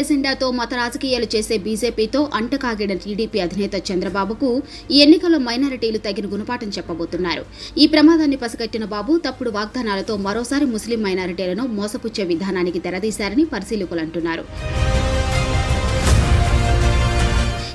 ఎజెండాతో మత రాజకీయాలు చేసే బీజేపీతో అంటకాగిన టీడీపీ అధినేత చంద్రబాబుకు ఈ ఎన్నికల్లో మైనారిటీలు తగిన గుణపాఠం చెప్పబోతున్నారు. ఈ ప్రమాదాన్ని పసిగట్టిన బాబు తప్పుడు వాగ్దానాలతో మరోసారి ముస్లిం మైనారిటీలను మోసపుచ్చే విధానానికి తెరదీశారని పరిశీలకులు అంటున్నారు.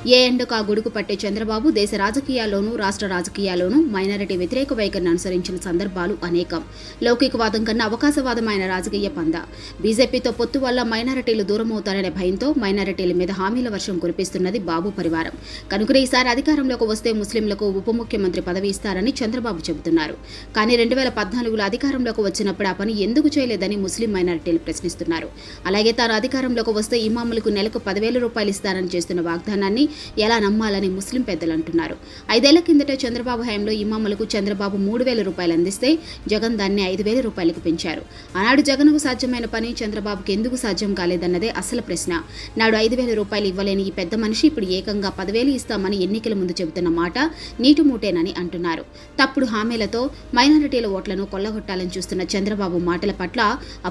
ఏ ఎండకు ఆ గుడుకు పట్టే చంద్రబాబు దేశ రాజకీయాల్లోనూ రాష్ట్ర రాజకీయాల్లోనూ మైనారిటీ వ్యతిరేక వైఖరిని అనుసరించిన సందర్భాలు అనేకం. లౌకికవాదం కన్నా అవకాశవాదమైన రాజకీయ పంద. బీజేపీతో పొత్తు వల్ల మైనారిటీలు దూరమవుతారనే భయంతో మైనారిటీల మీద హామీల వర్షం కురిపిస్తున్నది బాబు పరివారం. కనుకనే ఈసారి అధికారంలోకి వస్తే ముస్లింలకు ఉప ముఖ్యమంత్రి పదవి ఇస్తారని చంద్రబాబు చెబుతున్నారు. కానీ రెండు వేల పద్నాలుగులో అధికారంలోకి వచ్చినప్పుడు ఆ పని ఎందుకు చేయలేదని ముస్లిం మైనారిటీలు ప్రశ్నిస్తున్నారు. అలాగే తాను అధికారంలోకి వస్తే ఇమాములకు నెలకు పదివేల రూపాయలు ఇస్తారని చేస్తున్న వాగ్దానాన్ని ఎలా నమ్మాలని ముస్లిం పెద్దలు అంటున్నారు. ఐదేళ్ళ కిందట చంద్రబాబు హయాంలో ఇమాములకు చంద్రబాబు మూడు వేల రూపాయలు అందిస్తే జగన్ దాన్ని ఐదు వేల రూపాయలకు పెంచారు. ఆనాడు జగన్కు సాధ్యమైన పని చంద్రబాబుకి ఎందుకు సాధ్యం కాలేదన్నదే అసలు ప్రశ్న. నాడు ఐదు వేల రూపాయలు ఇవ్వలేని ఈ పెద్ద మనిషి ఇప్పుడు ఏకంగా పదివేలు ఇస్తామని ఎన్నికల ముందు చెబుతున్న మాట నీటి మూటేనని అంటున్నారు. తప్పుడు హామీలతో మైనారిటీల ఓట్లను కొల్లగొట్టాలని చూస్తున్న చంద్రబాబు మాటల పట్ల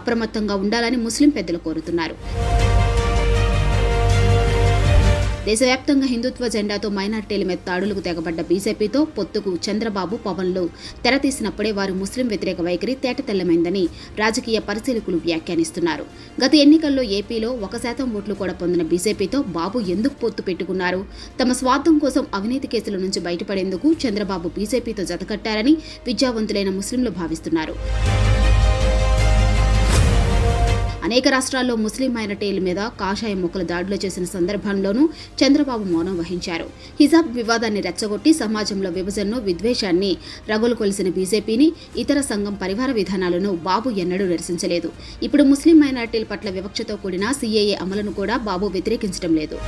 అప్రమత్తంగా ఉండాలని ముస్లిం పెద్దలు కోరుతున్నారు. దేశవ్యాప్తంగా హిందుత్వ జెండాతో మైనార్టీల మీద తాడులకు తెగబడ్డ బీజేపీతో పొత్తుకు చంద్రబాబు పవన్లు తెరతీసినప్పుడే వారు ముస్లిం వ్యతిరేక వైఖరి తేటతెల్లమైందని రాజకీయ పరిశీలకులు వ్యాఖ్యానిస్తున్నారు. గత ఎన్నికల్లో ఏపీలో ఒక శాతం ఓట్లు కూడా పొందిన బీజేపీతో బాబు ఎందుకు పొత్తు పెట్టుకున్నారు? తమ స్వార్థం కోసం అవినీతి కేసుల నుంచి బయటపడేందుకు చంద్రబాబు బీజేపీతో జతకట్టారని విద్యావంతులైన ముస్లింలు భావిస్తున్నారు. అనేక రాష్ట్రాల్లో ముస్లిం మైనార్టీల మీద కాషాయ మొక్కల దాడులు చేసిన సందర్భంలోనూ చంద్రబాబు మౌనం వహించారు. హిజాబ్ వివాదాన్ని రెచ్చగొట్టి సమాజంలో విభజనను విద్వేషాన్ని రగులు కొలిసిన బీజేపీని ఇతర సంఘం పరివార విధానాలను బాబు ఎన్నడూ నిరసించలేదు. ఇప్పుడు ముస్లిం మైనార్టీల పట్ల వివక్షతో కూడిన సీఏఏ అమలును కూడా బాబు వ్యతిరేకించడం లేదు.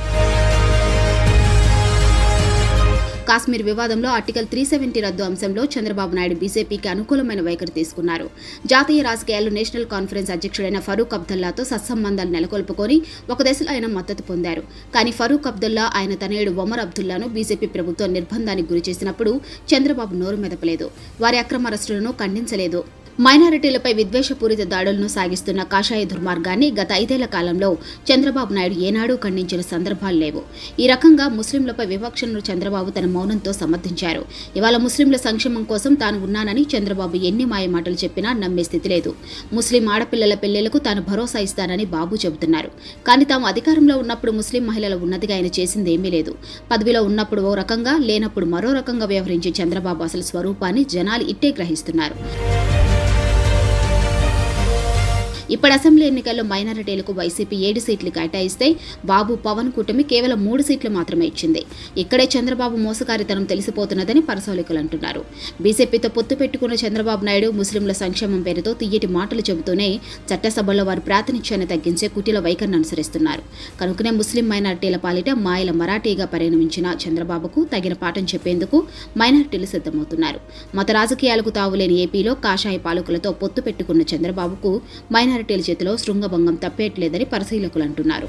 కాశ్మీర్ వివాదంలో ఆర్టికల్ త్రీ సెవెంటీ రద్దు అంశంలో చంద్రబాబు నాయుడు బీజేపీకి అనుకూలమైన వైఖరి తీసుకున్నారు. జాతీయ రాజకీయాల్లో నేషనల్ కాన్ఫరెన్స్ అధ్యక్షుడైన ఫరూక్ అబ్దుల్లాతో సత్సంబంధాలు నెలకొల్పుకొని ఒక దశలో ఆయన మద్దతు పొందారు. కానీ ఫరూక్ అబ్దుల్లా ఆయన తనయుడు ఒమర్ అబ్దుల్లాను బీజేపీ ప్రభుత్వం నిర్బంధానికి గురి చేసినప్పుడు చంద్రబాబు నోరు మెదపలేదు. వారి అక్రమ అరెస్టులను ఖండించలేదు. మైనారిటీలపై విద్వేషపూరిత దాడులను సాగిస్తున్న కాషాయ దుర్మార్గాన్ని గత ఐదేళ్ళ కాలంలో చంద్రబాబు నాయుడు ఏనాడూ ఖండించిన సందర్భాలు లేవు. ఈ రకంగా ముస్లింలపై వివక్షను చంద్రబాబు తన మౌనంతో సమర్థించారు. ఇవాళ ముస్లింల సంక్షేమం కోసం తాను ఉన్నానని చంద్రబాబు ఎన్ని మాయ మాటలు చెప్పినా నమ్మే స్థితి లేదు. ముస్లిం ఆడపిల్లల పెళ్ళిళ్ళకు తాను భరోసా ఇస్తానని బాబు చెబుతున్నారు. కానీ తాము అధికారంలో ఉన్నప్పుడు ముస్లిం మహిళల ఉన్నతిగా ఆయన చేసిందేమీ లేదు. పదవిలో ఉన్నప్పుడు ఓ రకంగా లేనప్పుడు మరో రకంగా వ్యవహరించే చంద్రబాబు అసలు స్వరూపాన్ని జనాలు ఇట్టే గ్రహిస్తున్నారు. ఇప్పటి అసెంబ్లీ ఎన్నికల్లో మైనారిటీలకు వైసీపీ ఏడు సీట్లు కేటాయిస్తే బాబు పవన్ కూటమి కేవలం మూడు సీట్లు మాత్రమే ఇచ్చింది. ఇక్కడే చంద్రబాబు మోసకారితనం తెలిసిపోతున్నదని పరిశోధకులు అంటున్నారు. బీజేపీతో పొత్తు పెట్టుకున్న చంద్రబాబు నాయుడు ముస్లింల సంక్షేమం పేరుతో తీయటి మాటలు చెబుతూనే చట్టసభలో వారి ప్రాతినిధ్యాన్ని తగ్గించే కుటిల వైఖరిని అనుసరిస్తున్నారు. కనుకనే ముస్లిం మైనారిటీల పాలిట మాయల మరాఠీగా పరిణమించిన చంద్రబాబుకు తగిన పాఠం చెప్పేందుకు మైనారిటీలు సిద్ధమవుతున్నారు. మత రాజకీయాలకు తావులేని ఏపీలో కాషాయ పాలకులతో పొత్తు పెట్టుకున్న చంద్రబాబుకు మైనారిటీల చేతిలో శృంగభంగం తప్పేయట్లేదని పరిశీలకులు అంటున్నారు.